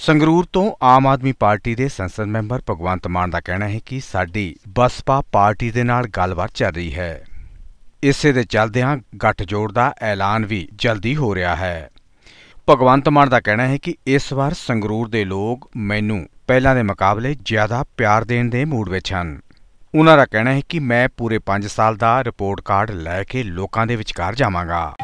ਸੰਗਰੂਰ ਤੋਂ ਆਮ ਆਦਮੀ ਪਾਰਟੀ ਦੇ ਸੰਸਦ ਮੈਂਬਰ ਭਗਵੰਤ ਮਾਨ ਦਾ ਕਹਿਣਾ ਹੈ ਕਿ ਸਾਡੀ ਬਸਪਾ ਪਾਰਟੀ ਦੇ ਨਾਲ ਗੱਲਬਾਤ ਚੱਲ ਰਹੀ ਹੈ। ਇਸੇ ਦੇ ਚੱਲਦਿਆਂ ਗੱਠਜੋੜ ਦਾ ਐਲਾਨ ਵੀ ਜਲਦੀ ਹੋ ਰਿਹਾ ਹੈ। ਭਗਵੰਤ ਮਾਨ ਦਾ ਕਹਿਣਾ ਹੈ ਕਿ ਇਸ ਵਾਰ ਸੰਗਰੂਰ ਦੇ ਲੋਕ ਮੈਨੂੰ ਪਹਿਲਾਂ ਦੇ ਮੁਕਾਬਲੇ ਜ਼ਿਆਦਾ ਪਿਆਰ ਦੇਣ ਦੇ ਮੂਡ ਵਿੱਚ ਹਨ। ਉਹਨਾਂ ਦਾ ਕਹਿਣਾ ਹੈ ਕਿ ਮੈਂ ਪੂਰੇ 5 ਸਾਲ ਦਾ ਰਿਪੋਰਟ ਕਾਰਡ ਲੈ ਕੇ ਲੋਕਾਂ ਦੇ ਵਿਚਕਾਰ ਜਾਵਾਂਗਾ।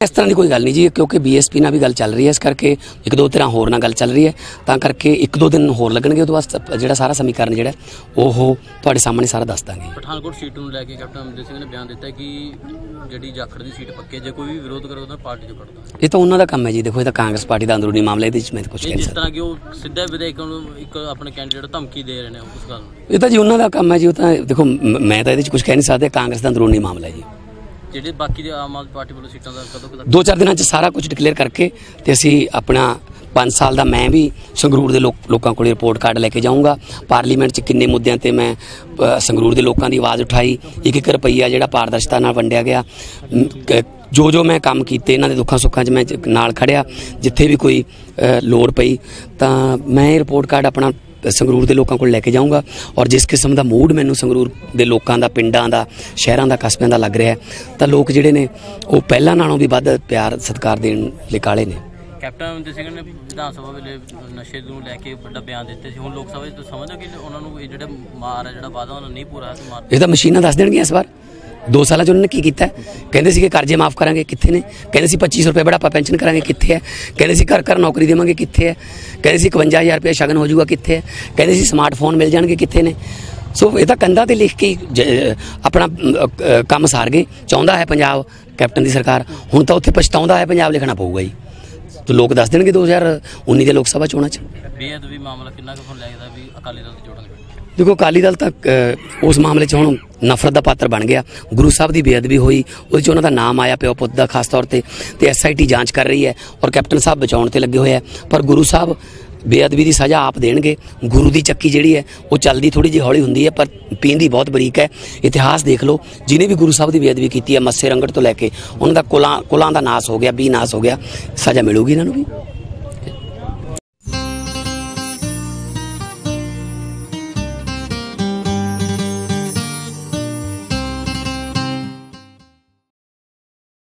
ਇਸ ਤਰ੍ਹਾਂ ਦੀ ਕੋਈ ਗੱਲ ਨਹੀਂ ਜੀ ਕਿਉਂਕਿ ਬੀਐਸਪੀ ਨਾਲ ਵੀ ਗੱਲ ਚੱਲ ਰਹੀ ਹੈ ਇਸ ਕਰਕੇ ਇੱਕ ਦੋ ਤਰ੍ਹਾਂ ਹੋਰ ਨਾਲ ਗੱਲ ਚੱਲ ਰਹੀ ਹੈ। ਤਾਂ ਕਰਕੇ ਇੱਕ ਦੋ ਦਿਨ ਹੋਰ ਲੱਗਣਗੇ ਉਦੋਂ ਬਾਅਦ ਜਿਹੜਾ ਸਾਰਾ ਸਮੀਕਰਨ ਜਿਹੜਾ ਉਹ ਤੁਹਾਡੇ ਸਾਹਮਣੇ ਸਾਰਾ ਦੱਸ ਦਾਂਗੇ। ਪਠਾਨਕੋਟ ਸੀਟ ਨੂੰ ਲੈ ਕੇ ਕੈਪਟਨ ਅਮਰਿੰਦਰ ਸਿੰਘ ਨੇ ਬਿਆਨ ਦਿੱਤਾ ਕਿ ਜਿਹੜੀ ਜਾਖੜ ਦੀ ਸੀਟ ਪੱਕੇ ਜੇ ਕੋਈ ਵੀ ਵਿਰੋਧ ਕਰੇ ਤਾਂ ਪਾਰਟੀ ਚੋਂ ਕੱਢਦਾ ਇਹ ਤਾਂ ਉਹਨਾਂ ਦਾ ਕੰਮ ਹੈ ਜੀ ਦੇਖੋ ਇਹ ਤਾਂ ਕਾਂਗਰਸ ਪਾਰਟੀ ਦਾ ਅੰਦਰੂਨੀ ਮਾਮਲਾ ਇਹਦੇ ਵਿੱਚ ਮੈਂ ਤਾਂ ਕੁਝ ਨਹੀਂ ਜਿਸ ਤਰ੍ਹਾਂ ਕਿ ਉਹ ਸਿੱਧਾ ਵਿਧਾਇਕਾਂ ਨੂੰ ਇੱਕ ਆਪਣੇ ਕੈਂਡੀਡੇਟ ਧਮਕੀ ਦੇ ਰਹੇ ਨੇ ਉਸ ਗੱਲ ਨੂੰ। ਇਹ ਤਾਂ ਜੀ ਉਹਨਾਂ ਦਾ ਕੰਮ ਹੈ ਜੀ ਉਹ ਤਾਂ ਦੇਖੋ ਮ- ਮੈਂ ਤਾਂ ਇਹਦੇ ਵਿੱਚ ਕੁਝ ਕਹਿ ਨਹੀਂ ਸਕਦਾ ਕਾਂਗਰਸ ਦਾ ਅੰਦਰੂਨੀ ਮਾਮਲਾ ਹੈ ਜੀ। ਜਿਹੜੇ ਬਾਕੀ ਦੇ ਆਮ ਆਦਮੀ ਪਾਰਟੀ ਵੱਲੋਂ ਸੀਟਾਂ ਦਾ ਕਦੋਂ ਕਦੋਂ ਦੋ ਚਾਰ ਦਿਨਾਂ 'ਚ ਸਾਰਾ ਕੁਝ ਡਿਕਲੇਅਰ ਕਰਕੇ ਤੇ ਅਸੀਂ ਆਪਣਾ 5 ਸਾਲ ਦਾ ਮੈਂ ਵੀ ਸੰਗਰੂਰ ਦੇ ਲੋਕ- ਲੋਕਾਂ ਕੋਲੇ ਰਿਪੋਰਟ ਕਾਰਡ ਲੈ ਕੇ ਜਾਊਂਗਾ। ਪਾਰਲੀਮੈਂਟ 'ਚ ਕਿੰਨੇ ਮੁੱਦਿਆਂ ਤੇ ਮੈਂ ਸੰਗਰੂਰ ਦੇ ਲੋਕਾਂ ਦੀ ਆਵਾਜ਼ ਉਠਾਈ। ਇੱਕ ਇੱਕ ਰੁਪਈਆ ਜਿਹੜਾ ਪਾਰਦਰਸ਼ਤਾ ਨਾਲ ਵੰਡਿਆ ਗਿਆ। ਜੋ ਜੋ ਮੈਂ ਕੰਮ ਕੀਤੇ, ਇਹਨਾਂ ਦੇ ਦੁੱਖਾਂ ਸੁੱਖਾਂ 'ਚ ਮੈਂ ਨਾਲ ਖੜਿਆ। ਜਿੱਥੇ ਵੀ ਕੋਈ ਲੋੜ ਪਈ ਤਾਂ ਮੈਂ ਇਹ ਰਿਪੋਰਟ ਕਾਰਡ ਆਪਣਾ ਸੰਗਰੂਰ ਦੇ ਲੋਕਾਂ ਕੋਲ ਲੈ ਕੇ ਜਾਊਂਗਾ ਔਰ ਜਿਸ ਕਿਸਮ ਦਾ ਮੂਡ ਮੈਨੂੰ ਸੰਗਰੂਰ ਦੇ ਲੋਕਾਂ ਦਾ ਪਿੰਡਾਂ ਦਾ ਸ਼ਹਿਰਾਂ ਦਾ ਕਸਬਿਆਂ ਦਾ ਲੱਗ ਰਿਹਾ ਹੈ, ਤਾਂ ਲੋਕ ਜਿਹੜੇ ਨੇ ਉਹ ਪਹਿਲਾਂ ਨਾਲੋਂ ਵੀ ਵੱਧ ਪਿਆਰ ਸਤਿਕਾਰ ਦੇਣ ਲਈ ਕਾਲੇ ਨੇ। ਕੈਪਟਨ ਅਮਰਿੰਦਰ ਸਿੰਘ ਨੇ ਵਿਧਾਨ ਸਭਾ ਵੇਲੇ ਨਸ਼ੇ ਨੂੰ ਲੈ ਕੇ ਵੱਡਾ ਬਿਆਨ ਦਿੱਤੇ ਸੀ। ਹੁਣ ਲੋਕ ਸਭਾ 'ਚ ਤੁਸੀਂ ਸਮਝਦੇ ਹੋ ਕਿ ਉਹਨਾਂ ਨੂੰ ਇਹ ਜਿਹੜਾ ਮਾਰ ਹੈ ਜਿਹੜਾ ਵਾਅਦਾ ਉਹਨਾਂ ਨਹੀਂ ਪੂਰਾ ਹੋਇਆ ਇਹ ਤਾਂ ਮਸ਼ੀਨਾਂ ਦੱਸ ਦੇਣਗੀਆਂ ਇਸ ਵਾਰ। 2 ਸਾਲਾਂ 'ਚ ਉਹਨਾਂ ਨੇ ਕੀ ਕੀਤਾ ਕਹਿੰਦੇ ਸੀ ਕਿ ਕਰਜ਼ੇ ਮਾਫ ਕਰਾਂਗੇ, ਕਿੱਥੇ ਨੇ? ਕਹਿੰਦੇ ਸੀ 2500 ਰੁਪਏ ਬੜਾ ਪੈਨਸ਼ਨ ਕਰਾਂਗੇ, ਕਿੱਥੇ ਹੈ? ਕਹਿੰਦੇ ਸੀ ਘਰ ਘਰ ਨੌਕਰੀ ਦੇਵਾਂਗੇ, ਕਿੱਥੇ ਹੈ? ਕਹਿੰਦੇ ਸੀ 51000 ਰੁਪਏ ਸ਼ਗਨ ਹੋ ਜਾਊਗਾ, ਕਿੱਥੇ ਹੈ? ਕਹਿੰਦੇ ਸੀ ਸਮਾਰਟਫੋਨ ਮਿਲ ਜਾਣਗੇ, ਕਿੱਥੇ ਨੇ? ਸੋ ਇਹ ਤਾਂ ਕੰਧਾਂ ਤੇ ਲਿਖ ਕੇ ਹੀ ਜ- ਆਪਣਾ ਕੰਮ ਸਾਰ ਗਏ। ਚਾਹੁੰਦਾ ਹੈ ਪੰਜਾਬ ਕੈਪਟਨ ਦੀ ਸਰਕਾਰ। ਹੁਣ ਤਾਂ ਉੱਥੇ ਪਛਤਾਉਂਦਾ ਹੈ, ਪੰਜਾਬ ਲਿਖਣਾ ਪਊਗਾ ਜੀ। ਤੇ ਲੋਕ ਦੱਸ ਦੇਣਗੇ 2019 ਦੇ ਲੋਕ ਸਭਾ ਚੋਣਾਂ 'ਚ? ਬੇਅਦਬੀ ਮਾਮਲਾ ਕਿੰਨਾ ਕੁ ਹੁਣ ਲੱਗਦਾ ਵੀ ਅਕਾਲੀ ਦਲ ਤੇ ਜੋੜਨਗੇ ਦੇਖੋ ਅਕਾਲੀ ਦਲ ਤਾਂ ਉਸ ਮਾਮਲੇ 'ਚ ਹੁਣ ਨਫ਼ਰਤ ਦਾ ਪਾਤਰ ਬਣ ਗਿਆ। ਗੁਰੂ ਸਾਹਿਬ ਦੀ ਬੇਅਦਬੀ ਹੋਈ ਉਹਦੇ 'ਚ ਉਹਨਾਂ ਦਾ ਨਾਮ ਆਇਆ ਪਿਓ ਪੁੱਤ ਦਾ ਖਾਸ ਤੌਰ ਤੇ ਤੇ ਐਸਆਈਟੀ ਜਾਂਚ ਕਰ ਰਹੀ ਹੈ ਔਰ ਕੈਪਟਨ ਸਾਹਿਬ ਬਚਾਉਣ ਤੇ ਲੱਗੇ ਹੋਏ ਆ ਪਰ ਗੁਰੂ ਸਾਹਿਬ ਬੇਅਦਬੀ ਦੀ ਸਜ਼ਾ ਆਪ ਦੇਣਗੇ। ਗੁਰੂ ਦੀ ਚੱਕੀ ਜਿਹੜੀ ਹੈ, ਉਹ ਚੱਲਦੀ ਥੋੜੀ ਜਿਹੀ ਹੌਲੀ ਹੁੰਦੀ ਹੈ, ਪਰ ਪੀਂਦੀ ਬਹੁਤ ਬਰੀਕ ਹੈ। ਇਤਿਹਾਸ ਦੇਖ ਲਓ ਜਿਨੇ ਵੀ ਗੁਰੂ ਸਾਹਿਬ ਦੀ ਬੇਅਦਬੀ ਕੀਤੀ ਹੈ, ਮੱਸੇ ਰੰਗੜ ਤੋਂ ਲੈ ਕੇ, ਉਹਨਾਂ ਦਾ ਕੁਲਾਂ ਕੁਲਾਂ ਦਾ ਨਾਸ ਹੋ ਗਿਆ ਵੀ ਨਾਸ ਹੋ ਗਿਆ, ਸਜ਼ਾ ਮਿਲੂਗੀ ਇਹਨਾਂ ਨੂੰ ਵੀ?